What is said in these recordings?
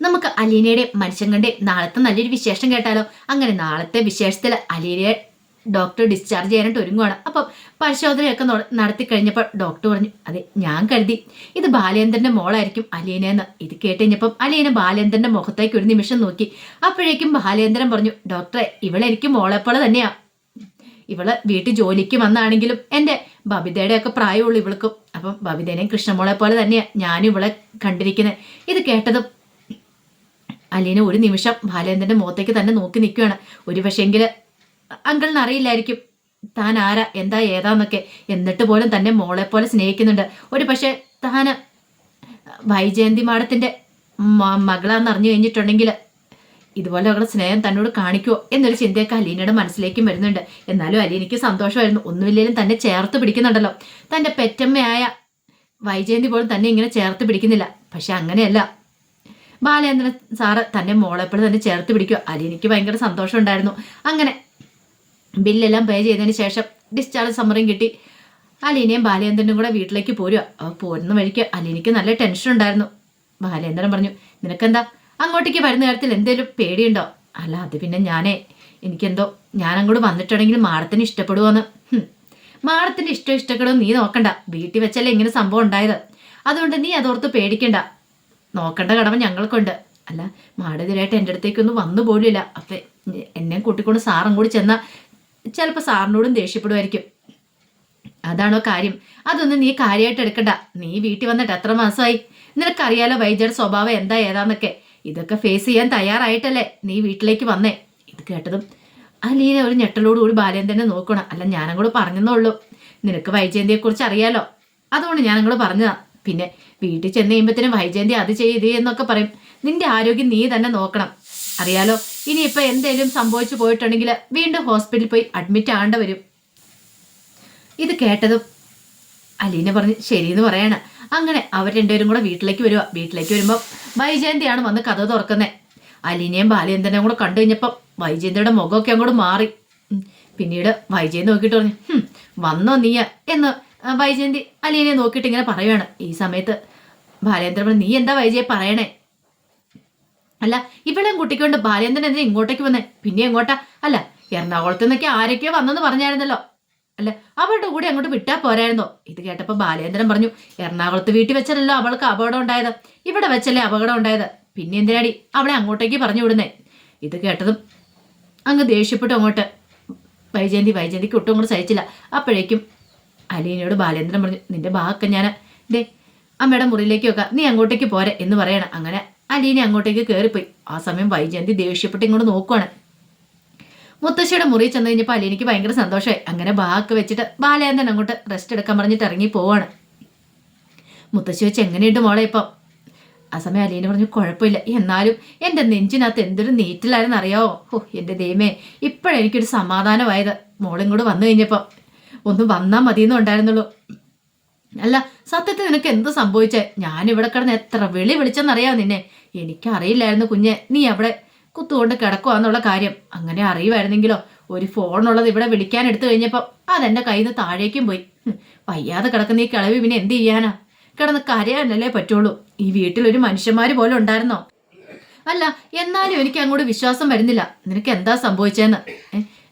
നമുക്ക് അലീനയുടെ മനുഷ്യൻ കണ്ട് നാളത്തെ നല്ലൊരു വിശേഷം കേട്ടാലോ? അങ്ങനെ നാളത്തെ വിശേഷത്തിൽ അലീനയെ ഡോക്ടർ ഡിസ്ചാർജ് ചെയ്യാനായിട്ട് ഒരുങ്ങുവാണ്. അപ്പം പരിശോധനയൊക്കെ നടത്തി കഴിഞ്ഞപ്പോൾ ഡോക്ടർ പറഞ്ഞു അതെ ഞാൻ കരുതി. ഇത് ബാലേന്ദ്രന്റെ മോളായിരിക്കും എന്ന് ഇത് കേട്ട് കഴിഞ്ഞപ്പം അലീന ബാലേന്ദ്രന്റെ മുഖത്തേക്ക് ഒരു നിമിഷം നോക്കി. അപ്പോഴേക്കും ബാലേന്ദ്രൻ പറഞ്ഞു ഡോക്ടറെ ഇവളെനിക്ക് മോളെപ്പോലെ തന്നെയാ. ഇവൾ വീട്ടിൽ ജോലിക്ക് വന്നാണെങ്കിലും എന്റെ ബബിതയുടെ ഒക്കെ പ്രായമുള്ളൂ ഇവൾക്കും. അപ്പം ബബിതേനെയും കൃഷ്ണമോളെ പോലെ തന്നെയാണ് ഞാനും ഇവളെ കണ്ടിരിക്കുന്നത് ഇത് കേട്ടതും അലീന ഒരു നിമിഷം ബാലേന്ദ്രന്റെ മുഖത്തേക്ക് തന്നെ നോക്കി നിൽക്കുകയാണ്. ഒരു പക്ഷേങ്കിൽ അങ്കിളിന് അറിയില്ലായിരിക്കും താൻ ആരാ എന്താ ഏതാന്നൊക്കെ. എന്നിട്ട് പോലും തന്നെ മോളെ പോലെ സ്നേഹിക്കുന്നുണ്ട്. ഒരു പക്ഷേ താൻ വൈജയന്തി മാഡത്തിന്റെ മകളാന്ന് അറിഞ്ഞു കഴിഞ്ഞിട്ടുണ്ടെങ്കിൽ ഇതുപോലെ അവളുടെ സ്നേഹം തന്നോട് കാണിക്കുമോ എന്നൊരു ചിന്തയൊക്കെ അലീനയുടെ മനസ്സിലേക്കും വരുന്നുണ്ട്. എന്നാലും അലീനയ്ക്ക് സന്തോഷമായിരുന്നു. ഒന്നുമില്ലേലും തന്നെ ചേർത്ത് പിടിക്കുന്നുണ്ടല്ലോ. തന്റെ പെറ്റമ്മയായ വൈജയന്തി പോലും തന്നെ ഇങ്ങനെ ചേർത്ത് പിടിക്കുന്നില്ല. പക്ഷെ അങ്ങനെയല്ല. ബാലേന്ദ്രൻ സാറ് തന്നെ മോളെപ്പോഴും തന്നെ ചേർത്ത് പിടിക്കുക. അലീനയ്ക്ക് ഭയങ്കര സന്തോഷം ഉണ്ടായിരുന്നു. അങ്ങനെ ബില്ലെല്ലാം പേ ചെയ്തതിന് ശേഷം ഡിസ്ചാർജ് സമ്മറിയും കിട്ടി. അലീനയും ബാലേന്ദ്രനും കൂടെ വീട്ടിലേക്ക് പോരുക. അവ പോരുന്ന വഴിക്ക് അലീനയ്ക്ക് നല്ല ടെൻഷൻ ഉണ്ടായിരുന്നു. ബാലേന്ദ്രൻ പറഞ്ഞു നിനക്കെന്താ? അങ്ങോട്ടേക്ക് വരുന്ന കാര്യത്തിൽ എന്തേലും പേടിയുണ്ടോ? അല്ല അത് പിന്നെ ഞാനേ എനിക്കെന്തോ ഞാൻ അങ്ങോട്ട് വന്നിട്ടുണ്ടെങ്കിൽ മാഡത്തിന് ഇഷ്ടപ്പെടുവോന്ന്. ഹും. മാഡത്തിന്റെ ഇഷ്ടം ഇഷ്ടപ്പെടും നീ നോക്കണ്ട. വീട്ടിൽ വെച്ചല്ലേ ഇങ്ങനെ സംഭവം ഉണ്ടായത്. അതുകൊണ്ട് നീ അതോർത്ത് പേടിക്കണ്ട. നോക്കേണ്ട കടമ ഞങ്ങൾക്കുണ്ട്. അല്ല മാടതിരായിട്ട് എന്റെ അടുത്തേക്കൊന്നും വന്നു പോലുമില്ല. അപ്പം എന്നെ കൂട്ടിക്കൊണ്ട് സാറും കൂടി ചെന്നാൽ ചിലപ്പോൾ സാറിനോടും ദേഷ്യപ്പെടുമായിരിക്കും. അതാണോ കാര്യം. അതൊന്നും നീ കാര്യമായിട്ട് എടുക്കണ്ട. നീ വീട്ടിൽ വന്നിട്ട് എത്ര മാസമായി? നിനക്കറിയാലോ വൈദ്യയുടെ സ്വഭാവം എന്താ ഏതാന്നൊക്കെ. ഇതൊക്കെ ഫേസ് ചെയ്യാൻ തയ്യാറായിട്ടല്ലേ നീ വീട്ടിലേക്ക് വന്നേ. ഇത് കേട്ടതും അലീന ഒരു ഞെട്ടലോടുകൂടി തന്നെ നോക്കണം. അല്ല ഞാനങ്ങോട് പറഞ്ഞെന്നുള്ളൂ നിനക്ക് വൈജയന്തിയെക്കുറിച്ച് അറിയാലോ. അതുകൊണ്ട് ഞാനങ്ങോട് പറഞ്ഞതാ. പിന്നെ വീട്ടിൽ ചെന്ന് കഴിയുമ്പോഴത്തേനും വൈജയന്തി അത് ചെയ്ത് എന്നൊക്കെ പറയും. നിന്റെ ആരോഗ്യം നീ തന്നെ നോക്കണം. അറിയാലോ ഇനിയിപ്പോ എന്തെങ്കിലും സംഭവിച്ചു പോയിട്ടുണ്ടെങ്കിൽ വീണ്ടും ഹോസ്പിറ്റലിൽ പോയി അഡ്മിറ്റ് ആകേണ്ട വരും. ഇത് കേട്ടതും അലീന പറഞ്ഞ് ശരിയെന്ന് പറയാണ്. അങ്ങനെ അവർ രണ്ടുപേരും കൂടെ വീട്ടിലേക്ക് വരുക വീട്ടിലേക്ക് വരുമ്പോൾ വൈജയന്തിയാണ് വന്ന് കഥ തുറക്കുന്നത് അലീനയും ബാലയന്തനെയും കൂടെ കണ്ടു കഴിഞ്ഞപ്പം വൈജയന്തിയുടെ മുഖമൊക്കെ അങ്ങോട്ട് മാറി. പിന്നീട് വൈജയൻ നോക്കിയിട്ട് പറഞ്ഞു വന്നോ നീയ? എന്ന് വൈജയന്തി അലീനയെ നോക്കിയിട്ട് ഇങ്ങനെ പറയുകയാണ് ഈ സമയത്ത് ബാലേന്ദ്രൻ നീ എന്താ വൈജയെ പറയണേ? അല്ല ഇവിടെ കുട്ടിക്കൊണ്ട് ബാലേന്ദ്രൻ എന്തിനാ ഇങ്ങോട്ടേക്ക് വന്നേ? പിന്നെ എങ്ങോട്ടാ? അല്ല എറണാകുളത്ത് നിന്നൊക്കെ ആരൊക്കെയോ വന്നെന്ന് പറഞ്ഞായിരുന്നല്ലോ. അല്ല അവളുടെ കൂടെ അങ്ങോട്ട് വിട്ടാ പോരായിരുന്നോ? ഇത് കേട്ടപ്പോൾ ബാലേന്ദ്രൻ പറഞ്ഞു എറണാകുളത്ത് വീട്ടിൽ വെച്ചല്ലോ അവൾക്ക് അപകടം ഉണ്ടായത്. ഇവിടെ വെച്ചല്ലേ അപകടം ഉണ്ടായത്. പിന്നെ എന്തിനാടി അവളെ അങ്ങോട്ടേക്ക് പറഞ്ഞു വിടുന്നേ? ഇത് കേട്ടതും അങ്ങ് ദേഷ്യപ്പെട്ടു അങ്ങോട്ട്. വൈജയന്തി വൈജയന്തിക്ക് ഒട്ടും കൂടെ സഹിച്ചില്ല. അപ്പോഴേക്കും അലീനയോട് ബാലേന്ദ്രൻ പറഞ്ഞു നിന്റെ ബാക്കെ ഞാൻ ഡേ അമ്മയുടെ മുറിയിലേക്ക് വെക്കാം. നീ അങ്ങോട്ടേക്ക് പോരെ എന്ന് പറയണം. അങ്ങനെ അലീന അങ്ങോട്ടേക്ക് കയറിപ്പോയി ആ സമയം വൈജയന്തി ദേഷ്യപ്പെട്ട് ഇങ്ങോട്ട് നോക്കുവാണ്. മുത്തശ്ശിയുടെ മുറി ചെന്ന് കഴിഞ്ഞപ്പോൾ അലീനയ്ക്ക് ഭയങ്കര സന്തോഷമായി. അങ്ങനെ ബാക്ക് വെച്ചിട്ട് ബാലേന്ദ്രൻ അങ്ങോട്ട് റെസ്റ്റ് എടുക്കാൻ പറഞ്ഞിട്ട് ഇറങ്ങി പോവാണ്. മുത്തശ്ശി വെച്ച് എങ്ങനെയുണ്ട് മോളെ ഇപ്പം? ആ സമയം അലീന പറഞ്ഞു കുഴപ്പമില്ല. എന്നാലും എന്റെ നെഞ്ചിനകത്ത് എന്തൊരു നീറ്റിലായിരുന്നു അറിയാവോ ഓ എന്റെ ദൈവമേ ഇപ്പോഴെനിക്കൊരു സമാധാനമായത്. മോളിങ്ങോട്ട് വന്നു കഴിഞ്ഞപ്പം ഒന്ന് വന്നാൽ മതിയെന്നും ഉണ്ടായിരുന്നുള്ളൂ. അല്ല സത്യത്തിൽ നിനക്ക് എന്ത് സംഭവിച്ചേ? ഞാൻ ഇവിടെ കിടന്ന് എത്ര വെളി വിളിച്ചെന്നറിയാം നിന്നെ? എനിക്കറിയില്ലായിരുന്നു കുഞ്ഞെ. നീ അവിടെ കുത്തുകൊണ്ട് കിടക്കുവാന്നുള്ള കാര്യം. അങ്ങനെ അറിയുമായിരുന്നെങ്കിലോ ഒരു ഫോണുള്ളത് ഇവിടെ വിളിക്കാൻ എടുത്തു കഴിഞ്ഞപ്പോൾ അതെന്റെ കയ്യിൽ നിന്ന് താഴേക്കും പോയി. വയ്യാതെ കിടക്കുന്ന ഈ കിളവി പിന്നെ എന്ത് ചെയ്യാനാ? കിടന്ന് കരയാനല്ലേ പറ്റുള്ളൂ. ഈ വീട്ടിൽ ഒരു മനുഷ്യന്മാര് പോലെ ഉണ്ടായിരുന്നോ? അല്ല എന്നാലും എനിക്ക് അങ്ങോട്ട് വിശ്വാസം വരുന്നില്ല. നിനക്ക് എന്താ സംഭവിച്ചതെന്ന്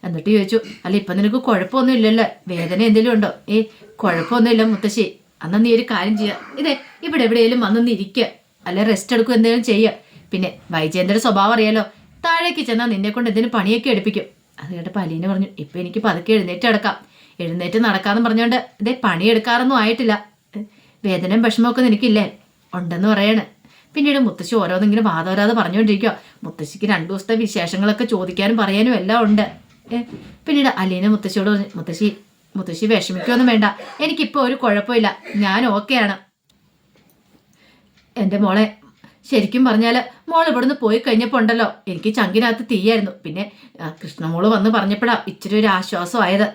എന്നിട്ട് ചോദിച്ചു അല്ല ഇപ്പൊ നിനക്ക് കുഴപ്പമൊന്നും ഇല്ലല്ലോ വേദന എന്തെങ്കിലും ഉണ്ടോ? ഏ കുഴപ്പമൊന്നുമില്ല മുത്തശ്ശി. അന്ന് നീ ഒരു കാര്യം ചെയ്യുക ഇതേ ഇവിടെ എവിടെയെങ്കിലും വന്നൊന്ന് ഇരിക്കുക അല്ലെ റെസ്റ്റ് എടുക്കുക എന്തെങ്കിലും ചെയ്യുക പിന്നെ വൈജയന്തയുടെ സ്വഭാവം അറിയാലോ. താഴേക്ക് ചെന്നാൽ നിന്നെ കൊണ്ട് എന്തിനു പണിയൊക്കെ എടുപ്പിക്കും. അത് കേട്ടപ്പോൾ അലീന പറഞ്ഞു ഇപ്പൊ എനിക്ക് പതുക്കെ എഴുന്നേറ്റ് അടക്കാം എഴുന്നേറ്റ് നടക്കാന്ന് പറഞ്ഞുകൊണ്ട് ഇതേ പണിയെടുക്കാറൊന്നും ആയിട്ടില്ല. വേദനയും വിഷമമൊക്കെ നിനക്കില്ലേ? ഉണ്ടെന്ന് പറയാണ്. പിന്നീട് മുത്തശ്ശി ഓരോന്നിങ്ങനെ വാദവരാതെ പറഞ്ഞുകൊണ്ടിരിക്കുക മുത്തശ്ശിക്ക് രണ്ടു ദിവസത്തെ വിശേഷങ്ങളൊക്കെ ചോദിക്കാനും പറയാനും എല്ലാം ഉണ്ട്. പിന്നീട് അലീന മുത്തശ്ശിയോട് പറഞ്ഞു മുത്തശ്ശി മുത്തശ്ശി വിഷമിക്കൊന്നും വേണ്ട. എനിക്കിപ്പോൾ ഒരു കുഴപ്പമില്ല. ഞാൻ ഓക്കെയാണ്. എന്റെ മോളെ ശരിക്കും പറഞ്ഞാൽ മോൾ ഇവിടുന്ന് പോയി കഴിഞ്ഞപ്പോൾ ഉണ്ടല്ലോ. എനിക്ക് ചങ്കിനകത്ത് തീയായിരുന്നു. പിന്നെ കൃഷ്ണമോൾ വന്ന് പറഞ്ഞപ്പോഴാ ഇച്ചിരി ഒരു ആശ്വാസമായത്.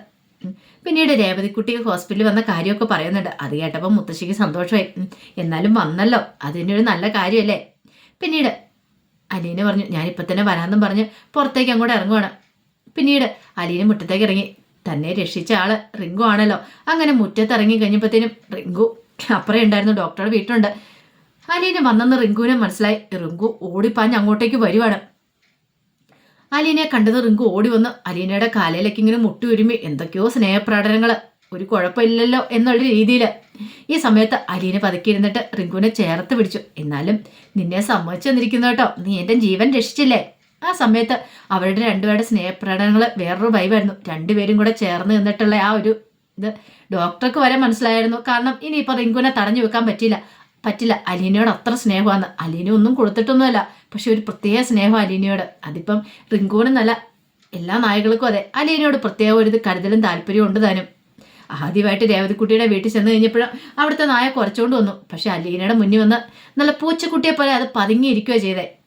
പിന്നീട് രേവതിക്കുട്ടി ഹോസ്പിറ്റലിൽ വന്ന കാര്യമൊക്കെ പറയുന്നുണ്ട്. അത് കേട്ടപ്പോൾ മുത്തശ്ശിക്ക് സന്തോഷമായി. എന്നാലും വന്നല്ലോ. അതിന്റെ ഒരു നല്ല കാര്യമല്ലേ? പിന്നീട് അലീന പറഞ്ഞു ഞാനിപ്പോൾ തന്നെ വരാമെന്നും പറഞ്ഞ് പുറത്തേക്ക് അങ്ങോട്ട് ഇറങ്ങുവാണ്. പിന്നീട് അലീന മുറ്റത്തേക്ക് ഇറങ്ങി. തന്നെ രക്ഷിച്ച ആൾ റിങ്കു ആണല്ലോ. അങ്ങനെ മുറ്റത്തിറങ്ങി കഴിഞ്ഞപ്പോഴത്തേനും റിങ്കു അപ്പുറം ഉണ്ടായിരുന്നു ഡോക്ടറുടെ വീട്ടുണ്ട് അലീന വന്നെന്ന് റിങ്കുവിനെ മനസ്സിലായി. റിങ്കു ഓടിപ്പാഞ്ഞ് അങ്ങോട്ടേക്ക് വരുവാണ്. അലീനയെ കണ്ടത് റിങ്കു ഓടി വന്ന് അലീനയുടെ കാലയിലേക്ക് ഇങ്ങനെ മുട്ടി ഒരുമി എന്തൊക്കെയോ സ്നേഹപ്രകടനങ്ങൾ ഒരു കുഴപ്പമില്ലല്ലോ എന്നുള്ള രീതിയിൽ ഈ സമയത്ത് അലീന പതുക്കിയിരുന്നിട്ട് റിങ്കുവിനെ ചേർത്ത് പിടിച്ചു. എന്നാലും നിന്നെ സമ്മതിച്ചു തന്നിരിക്കുന്നു കേട്ടോ. നീ എന്റെ ജീവൻ രക്ഷിച്ചില്ലേ? ആ സമയത്ത് അവരുടെ രണ്ടുപേരുടെ സ്നേഹപ്രകടനങ്ങൾ വേറൊരു വൈവായിരുന്നു രണ്ടുപേരും കൂടെ ചേർന്ന് നിന്നിട്ടുള്ള ആ ഒരു ഇത് ഡോക്ടർക്ക് വരെ മനസ്സിലായിരുന്നു. കാരണം ഇനിയിപ്പോൾ റിങ്കുവിനെ തടഞ്ഞു വെക്കാൻ പറ്റില്ല പറ്റില്ല. അലീനയോട് അത്ര സ്നേഹമാണ്. അലീന ഒന്നും കൊടുത്തിട്ടൊന്നുമല്ല. പക്ഷെ ഒരു പ്രത്യേക സ്നേഹം അലീനയോട്. അതിപ്പം റിങ്കുവിനെന്നല്ല എല്ലാ നായകൾക്കും അതെ. അലീനയോട് പ്രത്യേക ഒരു കരുതലും താല്പര്യവും ഉണ്ട് താനും. ആദ്യമായിട്ട് രേവതിക്കുട്ടിയുടെ വീട്ടിൽ ചെന്ന് കഴിഞ്ഞപ്പോഴും അവിടുത്തെ നായ കുറച്ചുകൊണ്ട് വന്നു. പക്ഷെ അലീനയുടെ മുന്നിൽ വന്ന് നല്ല പൂച്ചക്കുട്ടിയെ പോലെ അത് പതുങ്ങിയിരിക്കുകയോ ചെയ്തേ.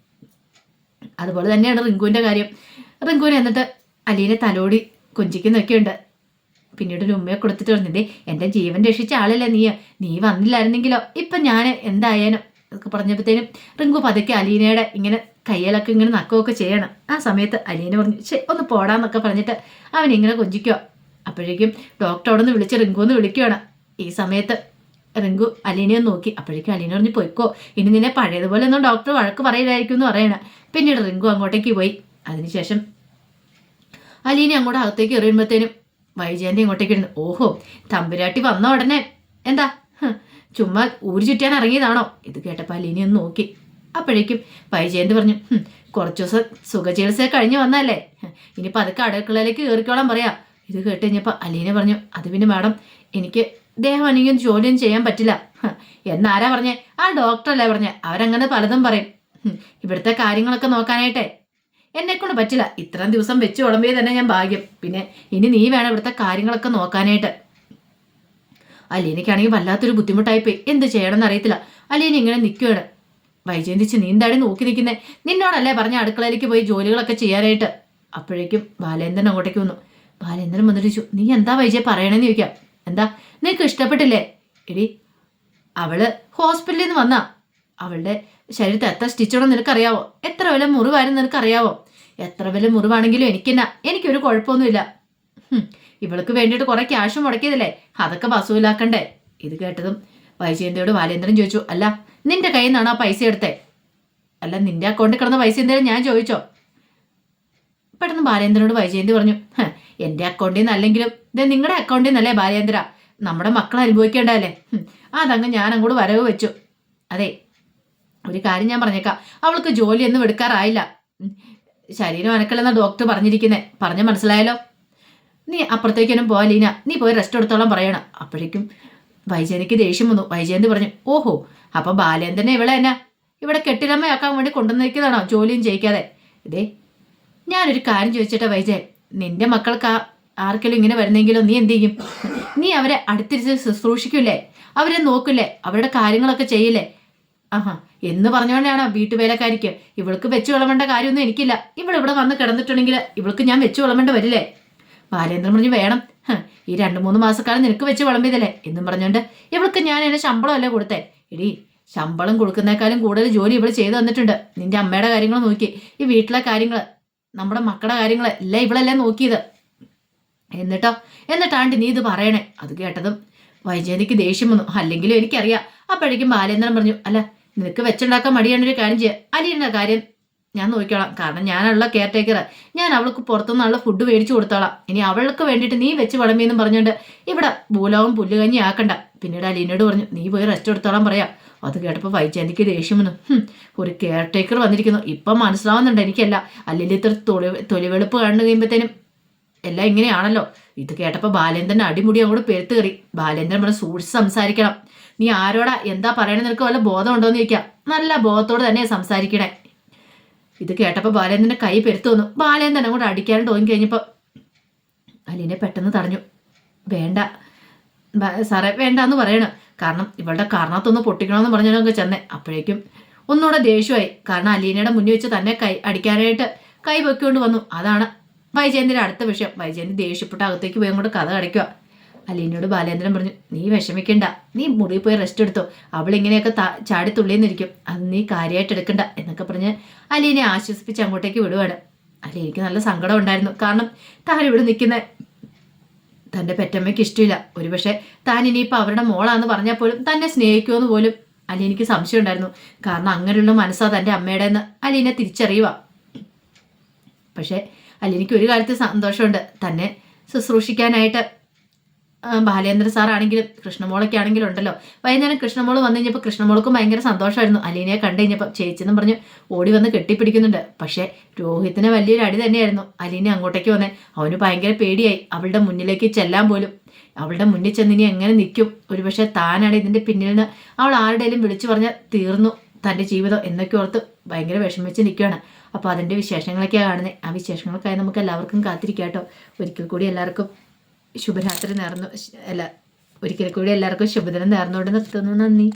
അതുപോലെ തന്നെയാണ് റിങ്കുവിന്റെ കാര്യം. റിങ്കുവിന് എന്നിട്ട് അലീനെ തലോടി കൊഞ്ചിക്കുന്നൊക്കെയുണ്ട്. പിന്നീട് ഒരു ഉമ്മയെ കൊടുത്തിട്ട് പറഞ്ഞത് എന്റെ ജീവൻ രക്ഷിച്ച ആളല്ലേ നീ നീ വന്നില്ലായിരുന്നെങ്കിലോ? ഇപ്പം ഞാൻ എന്തായാലും? ഒക്കെ പറഞ്ഞപ്പോഴത്തേനും റിങ്കു പതുക്കെ അലീനയുടെ ഇങ്ങനെ കയ്യിലൊക്കെ ഇങ്ങനെ നക്കുകയൊക്കെ ചെയ്യണം. ആ സമയത്ത് അലീന പറഞ്ഞു ശരി ഒന്ന് പോടാന്നൊക്കെ പറഞ്ഞിട്ട് അവൻ ഇങ്ങനെ കൊഞ്ചിക്കുക അപ്പോഴേക്കും ഡോക്ടർ അവിടെ നിന്ന് വിളിച്ച് വിളിക്കുകയാണ് ഈ സമയത്ത് റിങ്കു അലീനയെ നോക്കി. അപ്പോഴേക്കും അലീന പറഞ്ഞ് പോയിക്കോ. ഇനി നിന്നെ പഴയതുപോലെ ഒന്നും ഡോക്ടർ വഴക്ക് പറയില്ലായിരിക്കും എന്ന് പറയണ. പിന്നീട് റിങ്കു അങ്ങോട്ടേക്ക് പോയി. അതിനുശേഷം അലീന അങ്ങോട്ട് അകത്തേക്ക് എറിയുമ്പോഴത്തേനും വൈജയന്തി ഇങ്ങോട്ടേക്ക് ഇരുന്നു. ഓഹോ തമ്പുരാട്ടി വന്ന ഉടനെ എന്താ? ചുമ്മാ ഊരി ചുറ്റാൻ ഇറങ്ങിയതാണോ? ഇത് കേട്ടപ്പോൾ അലീന ഒന്ന് നോക്കി. അപ്പോഴേക്കും വൈജയന്തി പറഞ്ഞു "ഹും, കുറച്ച് ദിവസം സുഖചികിത്സ കഴിഞ്ഞ് വന്നല്ലേ ഇനിയിപ്പോൾ അതൊക്കെ അടുക്കളയിലേക്ക് കയറിക്കോളാൻ പറയാം. ഇത് കേട്ട് കഴിഞ്ഞപ്പോൾ അലീന പറഞ്ഞു അത് പിന്നെ മാഡം എനിക്ക് ദേഹം അനങ്ങിയും ജോലിയും ചെയ്യാൻ പറ്റില്ല. എന്നാരാ പറഞ്ഞേ? ആ ഡോക്ടറല്ലേ പറഞ്ഞേ. അവരങ്ങനെ പലതും പറയും. ഇവിടുത്തെ കാര്യങ്ങളൊക്കെ നോക്കാനായിട്ടേ. എന്നെക്കൊണ്ട് പറ്റില്ല. ഇത്രയും ദിവസം വെച്ച് ഉടമ്പേ തന്നെ ഞാൻ ഭാഗ്യം. പിന്നെ ഇനി നീ വേണം ഇവിടുത്തെ കാര്യങ്ങളൊക്കെ നോക്കാനായിട്ട്. അലീനയ്ക്കാണെങ്കിൽ വല്ലാത്തൊരു ബുദ്ധിമുട്ടായിപ്പോയി. എന്ത് ചെയ്യണമെന്ന് അറിയത്തില്ല. അലീന ഇങ്ങനെ നിൽക്കുകയാണ് വൈജയന്തിച്ച് നീ എന്താടി നോക്കി നിൽക്കുന്നേ. നിന്നോടല്ലേ പറഞ്ഞ അടുക്കളയിലേക്ക് പോയി ജോലികളൊക്കെ ചെയ്യാനായിട്ട്. അപ്പോഴേക്കും ബാലേന്ദ്രൻ അങ്ങോട്ടേക്ക് വന്നു. ബാലേന്ദ്രൻ വന്നിട്ട് നീ എന്താ വൈജയ പറയണെന്ന് ചോദിക്കാം. എന്താ? നിനക്ക് ഇഷ്ടപ്പെട്ടില്ലേ? എടി അവൾ ഹോസ്പിറ്റലിൽ നിന്ന് വന്നാ. അവളുടെ ശരീരത്തെ എത്ര സ്റ്റിച്ചുണ്ടെന്ന് നിനക്കറിയാവോ? എത്ര വില മുറിവായിരുന്നു നിനക്കറിയാവോ? എത്ര വില മുറിവാണെങ്കിലും എനിക്കെന്നാ. എനിക്കൊരു കുഴപ്പമൊന്നുമില്ല. ഇവൾക്ക് വേണ്ടിയിട്ട് കുറെ ക്യാഷ് മുടക്കിയതല്ലേ? അതൊക്കെ വസൂലാക്കണ്ടേ? ഇത് കേട്ടതും വൈജയന്തിയോട് ബാലേന്ദ്രൻ ചോദിച്ചു അല്ല നിന്റെ കയ്യിൽ നിന്നാണ് ആ പൈസ എടുത്തേ? അല്ല നിന്റെ അക്കൗണ്ടിൽ കിടന്ന പൈസ എന്തേലും ഞാൻ ചോദിച്ചോ. പെട്ടെന്ന് ബാലേന്ദ്രനോട് വൈജയന്തി പറഞ്ഞു "ഹ്, എന്റെ അക്കൗണ്ടിൽ നിന്ന് അല്ലെങ്കിലും ഇത് നിങ്ങളുടെ അക്കൗണ്ടിൽ നിന്നല്ലേ ബാലേന്ദ്ര? നമ്മുടെ മക്കൾ അനുഭവിക്കേണ്ടതല്ലേ? അതങ്ങ് ഞാൻ അങ്ങോട്ട് വരവ് വെച്ചു. അതെ ഒരു കാര്യം ഞാൻ പറഞ്ഞേക്കാം. അവൾക്ക് ജോലിയൊന്നും എടുക്കാറായില്ല. ശരീരം അനക്കല്ലെന്ന ഡോക്ടർ പറഞ്ഞിരിക്കുന്നേ. പറഞ്ഞ മനസ്സിലായല്ലോ? നീ അപ്പുറത്തേക്കൊന്നും പോവാ ലീന. നീ പോയി റെസ്റ്റ് എടുത്തോളം പറയണം. അപ്പോഴേക്കും വൈജയന്തിക്ക് ദേഷ്യം വന്നു. വൈജയന്തി പറഞ്ഞു ഓഹോ അപ്പൊ ബാലേന്ദ്രനെ ഇവിടെ എന്നാ? ഇവിടെ കെട്ടിലമ്മയാക്കാൻ വേണ്ടി കൊണ്ടുവന്നിരിക്കുന്നതാണോ? ജോലിയും ചെയ്യിക്കാതെ. ഇതേ ഞാനൊരു കാര്യം ചോദിച്ചിട്ടാ വൈജയൻ. നിന്റെ മക്കൾക്ക് ആർക്കെങ്കിലും ഇങ്ങനെ വരുന്നെങ്കിലോ നീ എന്ത് ചെയ്യും? നീ അവരെ അടുത്തിരിച്ച് ശുശ്രൂഷിക്കൂലേ അവരെ നോക്കില്ലേ? അവരുടെ കാര്യങ്ങളൊക്കെ ചെയ്യില്ലേ? ആഹാ എന്ന് പറഞ്ഞുകൊണ്ടാണ് വീട്ടുവേലക്കാരിക്ക് ഇവൾക്ക് വെച്ചു വിളമ്പേണ്ട കാര്യമൊന്നും എനിക്കില്ല. ഇവൾ ഇവിടെ വന്ന് കിടന്നിട്ടുണ്ടെങ്കിൽ ഇവൾക്ക് ഞാൻ വെച്ചു വിളമ്പേണ്ട വരില്ലേ? ബാലേന്ദ്രൻ പറഞ്ഞു വേണം. ഈ രണ്ട് മൂന്ന് മാസക്കാലം നിനക്ക് വെച്ച് വിളമ്പിയതല്ലേ? എന്നും പറഞ്ഞുകൊണ്ട് ഇവൾക്ക് ഞാൻ എന്നെ ശമ്പളമല്ലേ കൊടുത്തേ? എടി ശമ്പളം കൊടുക്കുന്നേക്കാളും കൂടുതൽ ജോലി ഇവൾ ചെയ്തു തന്നിട്ടുണ്ട്. നിന്റെ അമ്മയുടെ കാര്യങ്ങൾ നോക്കി. ഈ വീട്ടിലെ കാര്യങ്ങൾ നമ്മുടെ മക്കളുടെ കാര്യങ്ങൾ എല്ലാം ഇവളല്ലേ നോക്കിയത്. എന്നിട്ടോ? എന്നിട്ടാണ്ട് നീ ഇത് പറയണേ. അത് കേട്ടതും വൈജയന്തിക്ക് ദേഷ്യം വന്നു. അല്ലെങ്കിലും എനിക്കറിയാം. അപ്പോഴേക്കും ബാലേന്ദ്രൻ പറഞ്ഞു അല്ല നിനക്ക് വെച്ചുണ്ടാക്കാൻ മടിയാണ് ഒരു കാര്യം ചെയ്യുക അലിയുടെ കാര്യം ഞാൻ നോക്കിക്കോളാം. കാരണം ഞാനുള്ള കെയർ ടേക്കർ ഞാൻ അവൾക്ക് പുറത്തുനിന്നുള്ള ഫുഡ് മേടിച്ചു കൊടുത്തോളാം. ഇനി അവൾക്ക് വേണ്ടിയിട്ട് നീ വെച്ച് വിളമ്പിയെന്നും പറഞ്ഞുകൊണ്ട് ഇവിടെ ഭൂലോകം പുല്ലുകഞ്ഞി ആക്കണ്ട. പിന്നീട് അലീനോട് പറഞ്ഞു നീ പോയി റെസ്റ്റ് എടുത്തോളാം പറയാം. അത് കേട്ടപ്പോൾ വൈജയന്തിക്ക് ദേഷ്യം വന്നു. "ഹും, ഒരു കെയർ ടേക്കർ വന്നിരിക്കുന്നു. ഇപ്പം മനസ്സിലാവുന്നുണ്ട് എനിക്കല്ല. അല്ലെങ്കിൽ ഇത്ര തൊളി തൊലിവെളുപ്പ് കണ്ടു കഴിയുമ്പോഴത്തേനും എല്ലാം ഇങ്ങനെയാണല്ലോ. ഇത് കേട്ടപ്പോൾ ബാലേന്ദ്രൻ അടിമുടി അങ്ങോട്ട് പെരുത്ത് കയറി. ബാലേന്ദ്രൻ ഇവിടെ സൂക്ഷിച്ച് സംസാരിക്കണം. നീ ആരോടാ എന്താ പറയണത്? നിനക്ക് വല്ല ബോധം ഉണ്ടോ എന്ന് ചോദിക്കാം. നല്ല ബോധത്തോട് തന്നെ സംസാരിക്കണേ. ഇത് കേട്ടപ്പോൾ ബാലേന്ദ്രന്റെ കൈ പെരുത്തു വന്നു. ബാലേന്ദ്രൻ അങ്ങോട്ട് അടിക്കാൻ തോന്നി കഴിഞ്ഞപ്പോൾ അലീനെ പെട്ടെന്ന് തടഞ്ഞു. വേണ്ട. സാറേ വേണ്ട എന്ന് പറയണം. കാരണം ഇവളുടെ കാരണത്തൊന്ന് പൊട്ടിക്കണമെന്ന് പറഞ്ഞൊക്കെ ചെന്നേ. അപ്പോഴേക്കും ഒന്നുകൂടെ ദേഷ്യമായി. കാരണം അലീനയുടെ മുന്നിൽ വെച്ച് തന്നെ കൈ അടിക്കാനായിട്ട് കൈ പൊക്കിക്കൊണ്ട് വന്നു. അതാണ് വൈജയന്തിന്റെ അടുത്ത വിഷയം. വൈജയന്തി ദേഷ്യപ്പെട്ട് അകത്തേക്ക് പോയി അങ്ങോട്ട് കഥ അടയ്ക്കുക അലീനയോട് ബാലേന്ദ്രൻ പറഞ്ഞു നീ വിഷമിക്കണ്ട. നീ മുറിയിൽ പോയി റെസ്റ്റ് എടുത്തോ. അവളിങ്ങനെയൊക്കെ ചാടി തുള്ളിന്നിരിക്കും. അത് നീ കാര്യമായിട്ട് എടുക്കണ്ട എന്നൊക്കെ പറഞ്ഞ് അലീനെ ആശ്വസിപ്പിച്ച് അങ്ങോട്ടേക്ക് വിടുവാണ്. അലീനയ്ക്ക് നല്ല സങ്കടം ഉണ്ടായിരുന്നു. കാരണം താൻ ഇവിടെ നിൽക്കുന്ന തന്റെ പെറ്റമ്മയ്ക്ക് ഇഷ്ടമില്ല ഒരുപക്ഷെ താൻ ഇനിയിപ്പോൾ അവരുടെ മോളാന്ന് പറഞ്ഞാൽ പോലും തന്നെ സ്നേഹിക്കുമെന്ന് പോലും അലി എനിക്ക് സംശയം ഉണ്ടായിരുന്നു കാരണം അങ്ങനെയുള്ള മനസ്സാ തന്റെ അമ്മയുടെ എന്ന് അലീനെ തിരിച്ചറിയുക. പക്ഷേ അലീനയ്ക്ക് ഒരു കാര്യത്തിൽ സന്തോഷമുണ്ട്. തന്നെ ശുശ്രൂഷിക്കാനായിട്ട് ബാലേന്ദ്ര സാറാണെങ്കിലും കൃഷ്ണമോളൊക്കെ ആണെങ്കിലും ഉണ്ടല്ലോ. വൈകുന്നേരം കൃഷ്ണമോൾ വന്നു കഴിഞ്ഞപ്പോൾ കൃഷ്ണമോൾക്കും ഭയങ്കര സന്തോഷമായിരുന്നു അലീനയെ കണ്ടു കഴിഞ്ഞപ്പോൾ ചേച്ചിന്നും പറഞ്ഞ് ഓടി വന്ന് കെട്ടിപ്പിടിക്കുന്നുണ്ട്. പക്ഷേ രോഹിത്തിന് വലിയൊരു അടി തന്നെയായിരുന്നു. അലീന അങ്ങോട്ടേക്ക് വന്നേ അവന് ഭയങ്കര പേടിയായി. അവളുടെ മുന്നിലേക്ക് ചെല്ലാൻ പോലും. അവളുടെ മുന്നിൽ ചെന്ന് ഇനി എങ്ങനെ നിൽക്കും? ഒരുപക്ഷെ താനാണ് ഇതിന്റെ പിന്നിൽ നിന്ന് അവൾ ആരുടെയും വിളിച്ചു പറഞ്ഞാൽ തീർന്നു തന്റെ ജീവിതം. എന്നൊക്കെ ഓർത്ത് ഭയങ്കര വിഷമിച്ച് നിൽക്കുകയാണ്. അപ്പോൾ അതിന്റെ വിശേഷങ്ങളൊക്കെയാണ് കാണുന്നത് ആ വിശേഷങ്ങൾക്കായി നമുക്ക് എല്ലാവർക്കും കാത്തിരിക്കാം കേട്ടോ ഒരിക്കൽ കൂടി എല്ലാവർക്കും ശുഭരാത്രി നേർന്നു. അല്ല ഒരിക്കൽ കൂടി എല്ലാവർക്കും ശുഭദിനം നേർന്നുകൊണ്ട് നിർത്തുന്നു. നന്ദി.